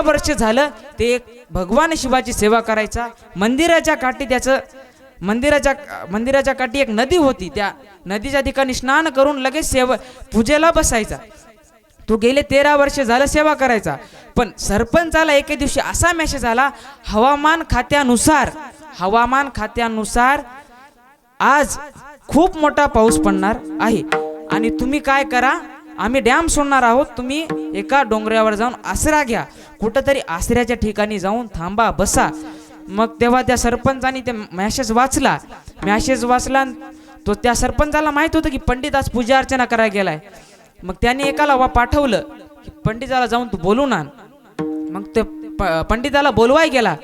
वर्ष झालं ते एक भगवान शिवाची सेवा करायचा. मंदिराच्या काठी त्याचं मंदिराच्या मंदिराच्या काठी एक नदी होती. त्या नदीच्या ठिकाणी स्नान करून लगेच सेवा पूजेला बसायचा. तो गेले तेरा वर्ष झालं सेवा करायचा. पण सरपंचाला एके दिवशी असा मेसेज आला हवामान खात्यानुसार हवामान खात्यानुसार आज खूप मोठा पाऊस पडणार आहे. आणि तुम्ही काय करा आम्ही डॅम सोडणार आहोत. तुम्ही एका डोंगरावर जाऊन आसरा घ्या. कुठंतरी आसऱ्याच्या ठिकाणी जाऊन थांबा बसा. मग तेव्हा त्या सरपंचाने ते मॅसेज वाचला. मॅसेज वाचला तो त्या सरपंचाला माहीत होतं की पंडित आज पूजा अर्चना करायला गेलाय. मग त्याने एकाला वा पाठवलं की पंडिताला जाऊन तू बोलून आण. मग ते प- पंडिताला बोलवाय गेला.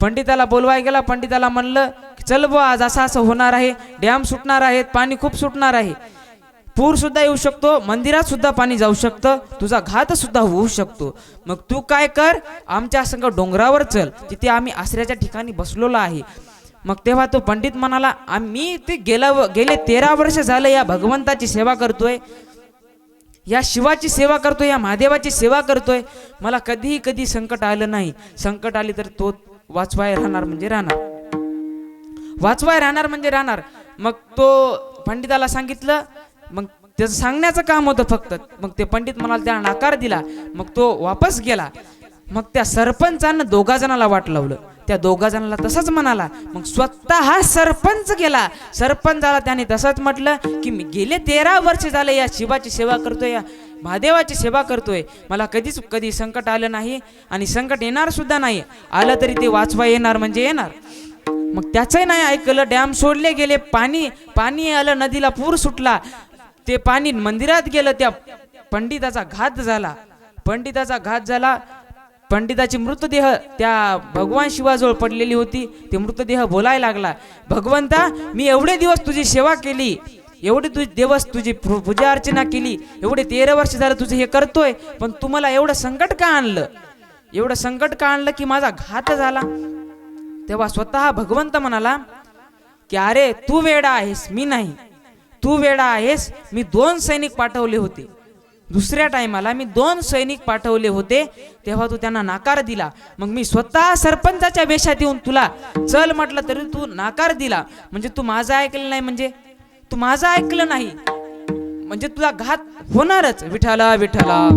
पंडिताला बोलवाय गेला. पंडिताला म्हणलं की चल बुवा आज असं असं होणार आहे. डॅम सुटणार आहेत. पाणी खूप सुटणार आहे. पूर सुद्धा येऊ शकतो मंदिरात सुद्धा पाणी जाऊ शकतं तुझा घात सुद्धा होऊ शकतो. मग तू काय कर आमच्या संघ डोंगरावर चल तिथे आम्ही आसऱ्याच्या ठिकाणी बसलेलो आहे. मग तेव्हा तो पंडित म्हणाला आम्ही ते गेला गेले तेरा वर्ष झालं या भगवंताची सेवा करतोय. या शिवाची सेवा करतोय या महादेवाची सेवा करतोय. मला कधीही कधी संकट आलं नाही. संकट आली तर तो वाचवाय राहणार म्हणजे राहणार. वाचवाय राहणार म्हणजे राहणार. मग तो पंडिताला सांगितलं मग त्याचं सांगण्याचं काम होतं फक्त. मग ते पंडित म्हणाला त्याला नाकार दिला. मग तो वापस गेला. मग त्या सरपंचानं दोघा जणाला वाट लावलं. त्या दोघा जणाला तसंच म्हणाला. मग स्वतः हा सरपंच गेला. सरपंचाला त्याने तसंच म्हटलं की मी गेले तेरा वर्ष झाले या शिवाची सेवा करतोय या महादेवाची सेवा करतोय. मला कधीच कधी संकट आलं नाही आणि संकट येणार सुद्धा नाही. आलं तरी ते वाचवा येणार म्हणजे येणार. मग त्याचंही नाही ऐकलं. डॅम सोडले गेले पाणी पाणी आलं नदीला पूर सुटला. ते पाणी मंदिरात गेलं त्या पंडिताचा घात झाला. पंडिताचा घात झाला. पंडिताची मृतदेह त्या भगवान शिवाजवळ पडलेली होती. ते मृतदेह बोलायला लागला भगवंता मी एवढे दिवस तुझी सेवा केली. एवढे तुझे दिवस तुझी पूजा अर्चना केली. एवढे तेरा वर्ष झालं तुझं हे करतोय पण तुम्हाला एवढं संकट का आणलं? एवढं संकट का आणलं की माझा घात झाला? तेव्हा स्वतः भगवंत म्हणाला की अरे तू वेडा आहेस मी नाही. तू वेडा आहेस मी दोन सैनिक पाठवले होते. दुसऱ्या टायमाला मी दोन सैनिक पाठवले होते तेव्हा तू त्यांना नाकार दिला. मग मी स्वतः सरपंचाच्या वेशात येऊन तुला चल म्हटलं तरी तू नाकार दिला. म्हणजे तू माझं ऐकलं नाही म्हणजे? तू माझं ऐकलं नाही. म्हणजे तुला घात होणारच. विठाला विठाला